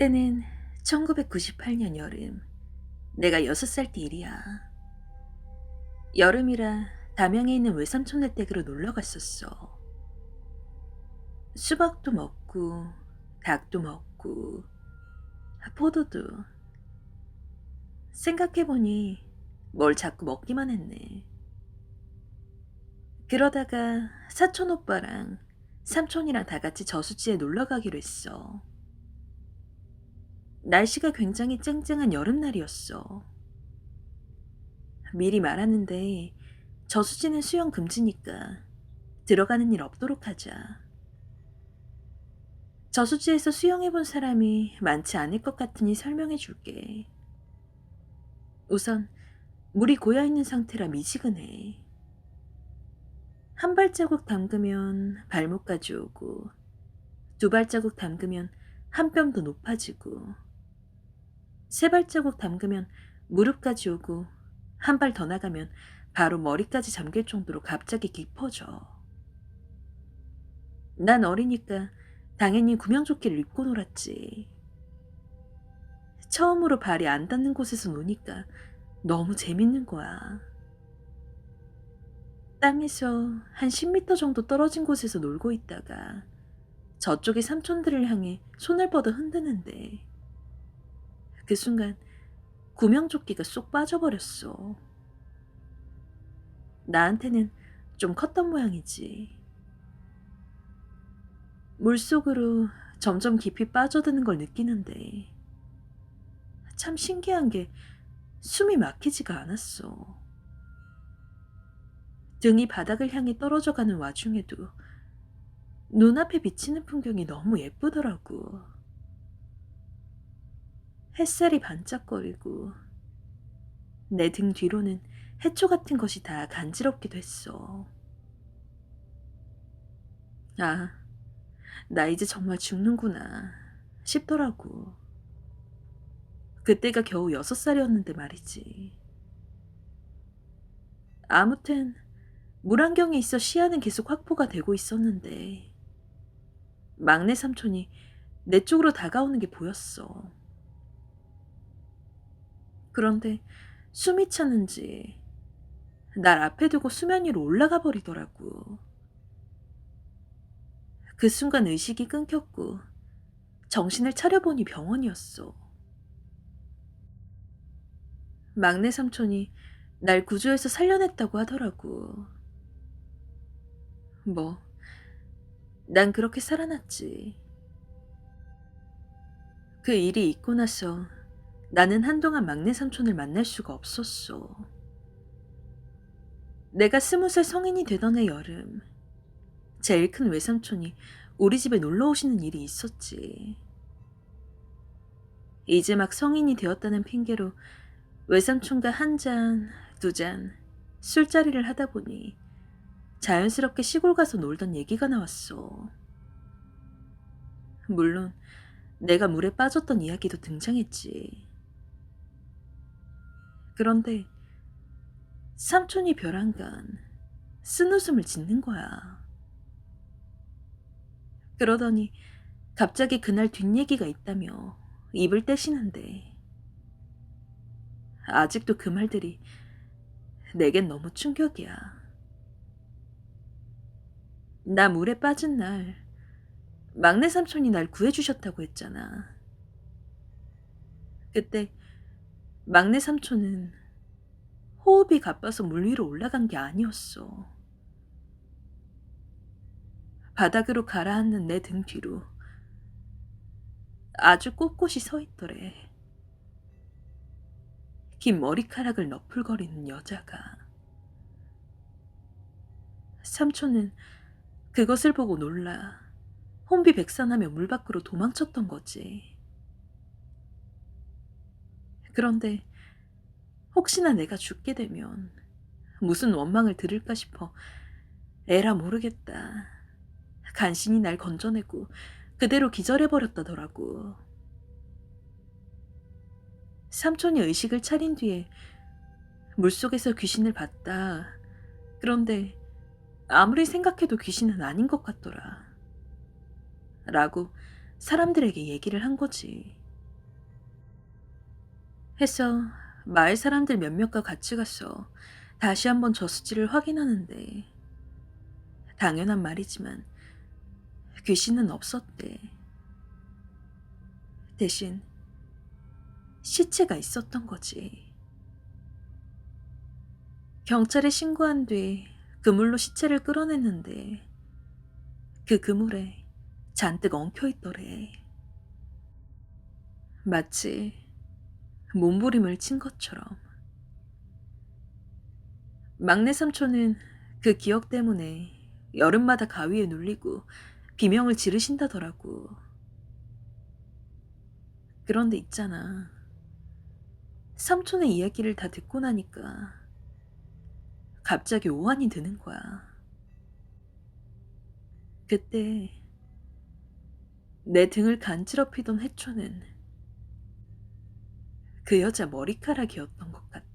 때는 1998년 여름. 내가 6살 때 일이야. 여름이라 담양에 있는 외삼촌네 댁으로 놀러 갔었어. 수박도 먹고, 닭도 먹고, 포도도. 생각해보니 뭘 자꾸 먹기만 했네. 그러다가 사촌 오빠랑 삼촌이랑 다 같이 저수지에 놀러 가기로 했어. 날씨가 굉장히 쨍쨍한 여름날이었어. 미리 말하는데 저수지는 수영 금지니까 들어가는 일 없도록 하자. 저수지에서 수영해본 사람이 많지 않을 것 같으니 설명해 줄게. 우선 물이 고여있는 상태라 미지근해. 한 발자국 담그면 발목까지 오고 두 발자국 담그면 한뼘더 높아지고 세 발자국 담그면 무릎까지 오고 한 발 더 나가면 바로 머리까지 잠길 정도로 갑자기 깊어져. 난 어리니까 당연히 구명조끼를 입고 놀았지. 처음으로 발이 안 닿는 곳에서 노니까 너무 재밌는 거야. 땅에서 한 10m 정도 떨어진 곳에서 놀고 있다가 저쪽의 삼촌들을 향해 손을 뻗어 흔드는데 그 순간 구명조끼가 쏙 빠져버렸어. 나한테는 좀 컸던 모양이지. 물속으로 점점 깊이 빠져드는 걸 느끼는데 참 신기한 게 숨이 막히지가 않았어. 등이 바닥을 향해 떨어져 가는 와중에도 눈앞에 비치는 풍경이 너무 예쁘더라고. 햇살이 반짝거리고 내 등 뒤로는 해초 같은 것이 다 간지럽기도 했어. 아, 나 이제 정말 죽는구나 싶더라고. 그때가 겨우 여섯 살이었는데 말이지. 아무튼 물안경에 있어 시야는 계속 확보가 되고 있었는데 막내 삼촌이 내 쪽으로 다가오는 게 보였어. 그런데 숨이 차는지 날 앞에 두고 수면 위로 올라가 버리더라고. 그 순간 의식이 끊겼고 정신을 차려보니 병원이었어. 막내 삼촌이 날 구조해서 살려냈다고 하더라고. 뭐, 난 그렇게 살아났지. 그 일이 있고 나서 나는 한동안 막내 삼촌을 만날 수가 없었어. 내가 스무 살 성인이 되던 해 여름, 제일 큰 외삼촌이 우리 집에 놀러 오시는 일이 있었지. 이제 막 성인이 되었다는 핑계로 외삼촌과 한 잔, 두 잔, 술자리를 하다 보니 자연스럽게 시골 가서 놀던 얘기가 나왔어. 물론 내가 물에 빠졌던 이야기도 등장했지. 그런데 삼촌이 벼랑간 쓴웃음을 짓는 거야. 그러더니 갑자기 그날 뒷얘기가 있다며 입을 떼시는데 아직도 그 말들이 내겐 너무 충격이야. 나 물에 빠진 날 막내 삼촌이 날 구해주셨다고 했잖아. 그때 막내 삼촌은 호흡이 가빠서 물 위로 올라간 게 아니었어. 바닥으로 가라앉는 내 등 뒤로 아주 꼿꼿이 서 있더래. 긴 머리카락을 너풀거리는 여자가. 삼촌은 그것을 보고 놀라 혼비 백산하며 물 밖으로 도망쳤던 거지. 그런데 혹시나 내가 죽게 되면 무슨 원망을 들을까 싶어 에라 모르겠다. 간신히 날 건져내고 그대로 기절해버렸다더라고. 삼촌이 의식을 차린 뒤에 물속에서 귀신을 봤다. 그런데 아무리 생각해도 귀신은 아닌 것 같더라. 라고 사람들에게 얘기를 한 거지. 해서 마을 사람들 몇몇과 같이 가서 다시 한번 저수지를 확인하는데 당연한 말이지만 귀신은 없었대. 대신 시체가 있었던 거지. 경찰에 신고한 뒤 그물로 시체를 끌어냈는데 그 그물에 잔뜩 엉켜 있더래. 마치 몸부림을 친 것처럼. 막내 삼촌은 그 기억 때문에 여름마다 가위에 눌리고 비명을 지르신다더라고. 그런데 있잖아. 삼촌의 이야기를 다 듣고 나니까 갑자기 오한이 드는 거야. 그때 내 등을 간지럽히던 해초는 그 여자 머리카락이었던 것 같아.